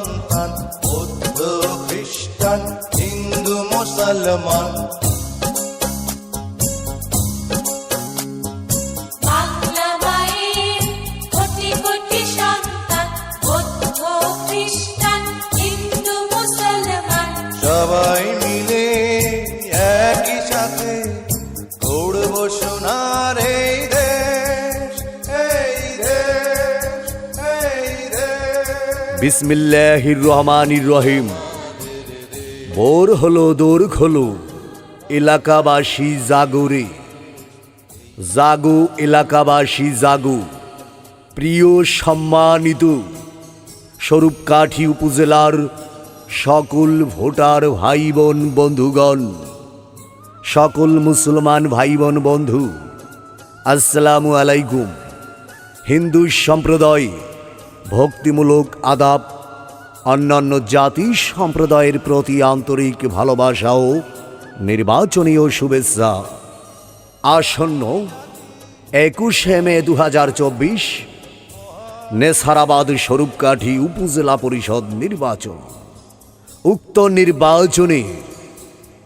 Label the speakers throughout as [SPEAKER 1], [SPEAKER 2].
[SPEAKER 1] সন্তান বৌদ্ধ খ্রিস্টান হিন্দু মুসলমান।
[SPEAKER 2] সবাই মিলে একই সাথে গৌড়ব সোনা
[SPEAKER 3] বিসমিল্লাহির রহমানির রহিম। ভোর হলো দোর হলো, এলাকাবাসী জাগরে। জাগো, এলাকাবাসী জাগো। প্রিয় সম্মানিত স্বরূপকাঠি উপজেলার সকল ভোটার ভাই বোন বন্ধুগণ, সকল মুসলমান ভাই বোন বন্ধু, আসসালামু আলাইকুম। হিন্দু সম্প্রদায় ভক্তিমূলক, আদাব, অন্যান্য জাতি সম্প্রদায়ের প্রতি আন্তরিক ভালোবাসা ও নির্বাচনীয় শুভেচ্ছা। আসন্ন একুশে মে দু হাজার চব্বিশ, নেসারাবাদ স্বরূপকাঠি উপজেলা পরিষদ নির্বাচন। উক্ত নির্বাচনে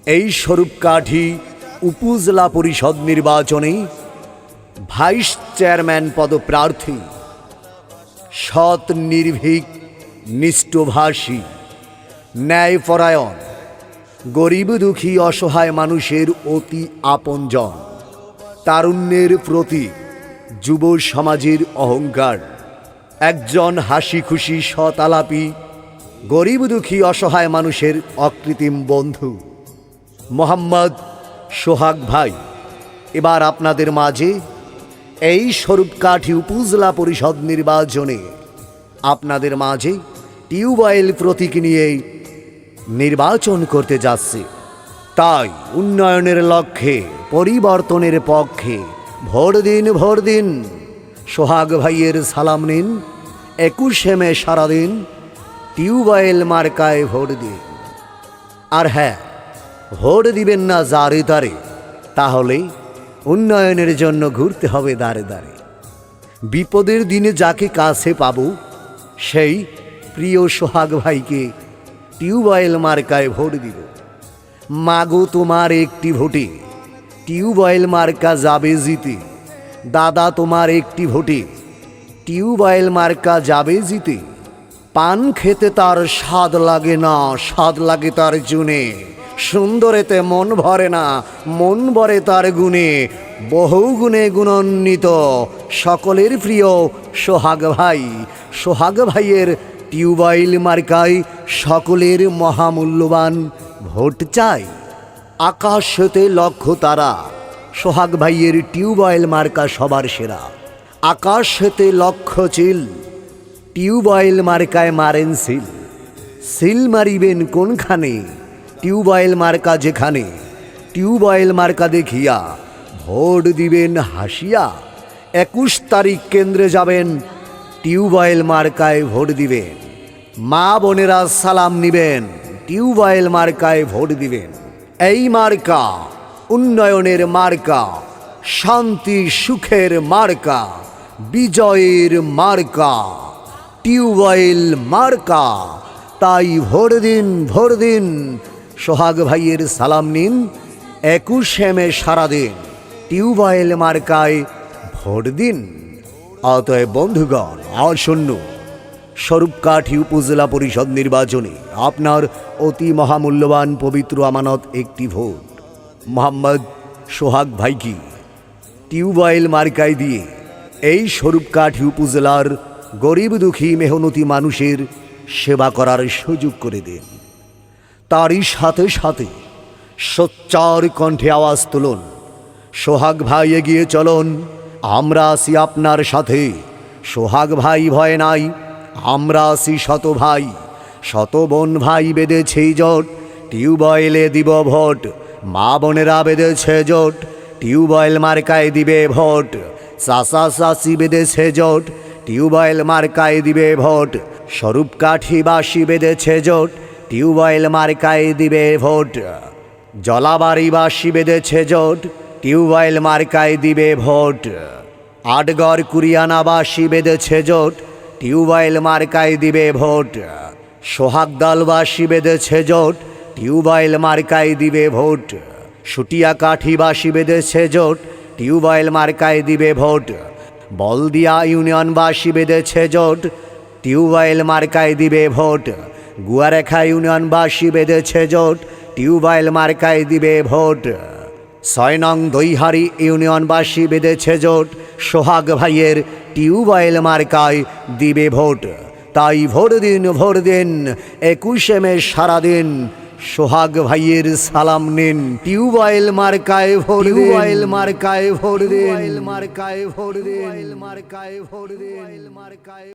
[SPEAKER 3] এই স্বরূপকাঠি উপজেলা পরিষদ নির্বাচনে ভাইস চেয়ারম্যান পদপ্রার্থী সৎ, নির্ভীক, নিষ্ঠভাষী, ন্যায়পরায়ণ, গরিব দুঃখী অসহায় মানুষের অতি আপনজন, তারুণ্যের প্রতি যুব সমাজের অহংকার, একজন হাসি খুশি সৎ আলাপি গরিব দুঃখী অসহায় মানুষের অকৃত্রিম বন্ধু। মোহাম্মদ সোহাগ ভাই, এবার আপনাদের মাঝে এই স্বরূপকাঠি উপজেলা পরিষদ নির্বাচনে আপনাদের মাঝে টিউবওয়েল প্রতীক নিয়ে নির্বাচন করতে যাচ্ছে। তাই উন্নয়নের লক্ষ্যে, পরিবর্তনের পক্ষে ভোট দিন ভোট দিন সোহাগ ভাইয়ের সালাম নিন। একুশে মে সারাদিন টিউবওয়েল মার্কায় ভোট দিন। আর হ্যাঁ ভোট দিবেন না জারে তারে তাহলে উন্নয়নের জন্য ঘুরতে হবে দাঁড়ে দাঁড়ে বিপদের দিনে যাকে কাছে পাবো, সেই প্রিয় সোহাগ ভাইকে টিউবওয়েল মার্কায় ভোট দিব। মাগো তোমার একটি ভোটে, টিউবওয়েল মার্কা যাবে জিতে। দাদা তোমার একটি ভোটে, টিউবওয়েল মার্কা যাবে জিতে। পান খেতে তার স্বাদ লাগে না, স্বাদ লাগে তার জুনে। সুন্দরেতে মন ভরে না, মন ভরে তার গুণে। বহু গুণে গুণান্বিত, সকলের প্রিয় সোহাগ ভাই। সোহাগ ভাইয়ের টিউবওয়েল মার্কায় সকলের মহামূল্যবান ভোট চাই। আকাশ হতে লক্ষ্য তারা, সোহাগ ভাইয়ের টিউবওয়েল মার্কা সবার সেরা। আকাশ হতে লক্ষ্য চিল, টিউবওয়েল মার্কায় মারেন সিল। সিল মারিবেন কোনখানে? টিউবওয়েল মার্কা যেখানে টিউবওয়েল মার্কা দেখিয়া ভোট দিবেন হাসিয়া। একুশ তারিখ কেন্দ্রে যাবেন টিউবওয়েল মার্কায় ভোট দিবেন। মা বোনেরা সালাম নিবেন টিউবওয়েল মার্কায় ভোট দিবেন। এই মার্কা, উন্নয়নের মার্কা, শান্তি, সুখের মার্কা, বিজয়ের মার্কা টিউবওয়েল মার্কা। তাই ভোর দিন ভোর দিন সোহাগ ভাইয়ের সালাম নিন। একুশ হেমে সারাদিন টিউবওয়েল মার্কায় ভোট দিন। অতএব বন্ধুগণ আসন্ন স্বরূপকাঠি উপজেলা পরিষদ নির্বাচনে আপনার অতি মহামূল্যবান পবিত্র আমানত একটি ভোট। মোহাম্মদ সোহাগ ভাইকি টিউবওয়েল মার্কায় দিয়ে এই স্বরূপকাঠি উপজেলার গরিব দুঃখী, মেহনতি মানুষের সেবা করার সুযোগ করে দিন। তারই সাথে সাথে সোচ্চার কণ্ঠে আওয়াজ তুলুন। সোহাগ ভাই এগিয়ে চলুন। আমরা আছি আপনার সাথে। সোহাগ ভাই ভয় নাই। আমরা আছি শত ভাই। শত বোন ভাই বেঁধেছে জোট। টিউবওয়েলে দিব ভোট। মা বোনেরা বেঁধেছে জোট। টিউবওয়েল মার্কায় দিবে ভোট। চাচা চাচি বেঁধেছে জোট। টিউবওয়েল মার্কায় দিবে ভোট। স্বরূপ কাঠিবাসী বেঁধেছে জোট। টিউবওয়েল মার্কায় দিবে ভোট। জলাবাড়ি জলাবাড়িবাসী বেঁধেছে জোট, টিউবওয়েল মার্কায় দিবে ভোট। আটগড় কুরিয়ানাবাসী বেঁধেছে জোট, টিউবওয়েল মার্কায় দিবে ভোট। সোহাগ দলবাসী বেঁধেছে জোট, টিউবওয়েল মার্কায় দিবে ভোট। সুটিয়া কাঠি বাসি বেঁধেছে জোট, টিউবওয়েল মার্কায় দিবে ভোট। বলদিয়া ইউনিয়নবাসী বেঁধেছে জোট, টিউবওয়েল মার্কায় দিবে ভোট। গুয়ারেখা ইউনিয়নবাসী বেঁধেছে জোট টিউবওয়েল মার্কায় দিবে ভোট। ছয় নং দইহারি ইউনিয়নবাসী বেঁধেছে জোট সোহাগ ভাইয়ের টিউবওয়েল মার্কায় দিবে ভোট। তাই ভোট দিন ভোট দিন একুশে মে সারাদিন সোহাগ ভাইয়ের সালাম নিন। টিউবওয়েল মার্কায় ভোট টিউবওয়েল মার্কায় ভোট দিন। মার্কায় ভোট দিন। মার্কায় ভোট দিন। মার্কায়